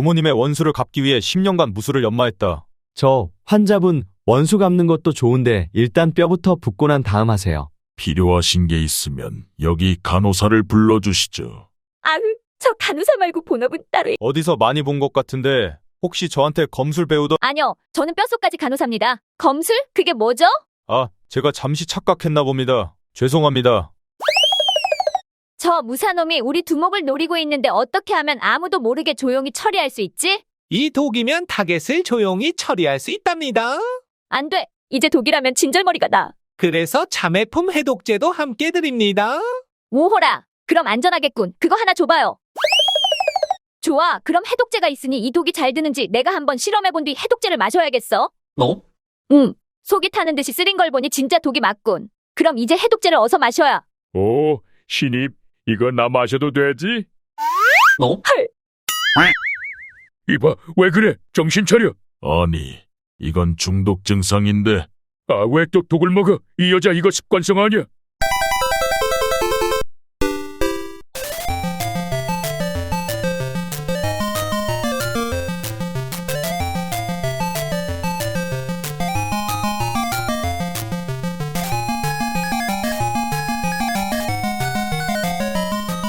부모님의 원수를 갚기 위해 10년간 무술을 연마했다. 저 환자분 원수 갚는 것도 좋은데 일단 뼈부터 붓고 난 다음 하세요. 필요하신 게 있으면 여기 간호사를 불러주시죠. 아으, 저 간호사 말고 본업은 따로. 어디서 많이 본 것 같은데 혹시 저한테 검술 배우던 아니요, 저는 뼛속까지 간호사입니다. 검술? 그게 뭐죠? 아, 제가 잠시 착각했나 봅니다. 죄송합니다. 저 무사놈이 우리 두목을 노리고 있는데 어떻게 하면 아무도 모르게 조용히 처리할 수 있지? 이 독이면 타겟을 조용히 처리할 수 있답니다. 안 돼. 이제 독이라면 진절머리가 나. 그래서 자매품 해독제도 함께 드립니다. 오호라. 그럼 안전하겠군. 그거 하나 줘봐요. 좋아. 그럼 해독제가 있으니 이 독이 잘 드는지 내가 한번 실험해본 뒤 해독제를 마셔야겠어. 어? 응. 속이 타는 듯이 쓰린 걸 보니 진짜 독이 맞군. 그럼 이제 해독제를 어서 마셔야. 오, 신입, 이거 나 마셔도 되지? 어? 헐. 이봐, 왜 그래? 정신 차려. 아니, 이건 중독 증상인데 아, 왜 또 독을 먹어? 이 여자 이거 습관성 아니야?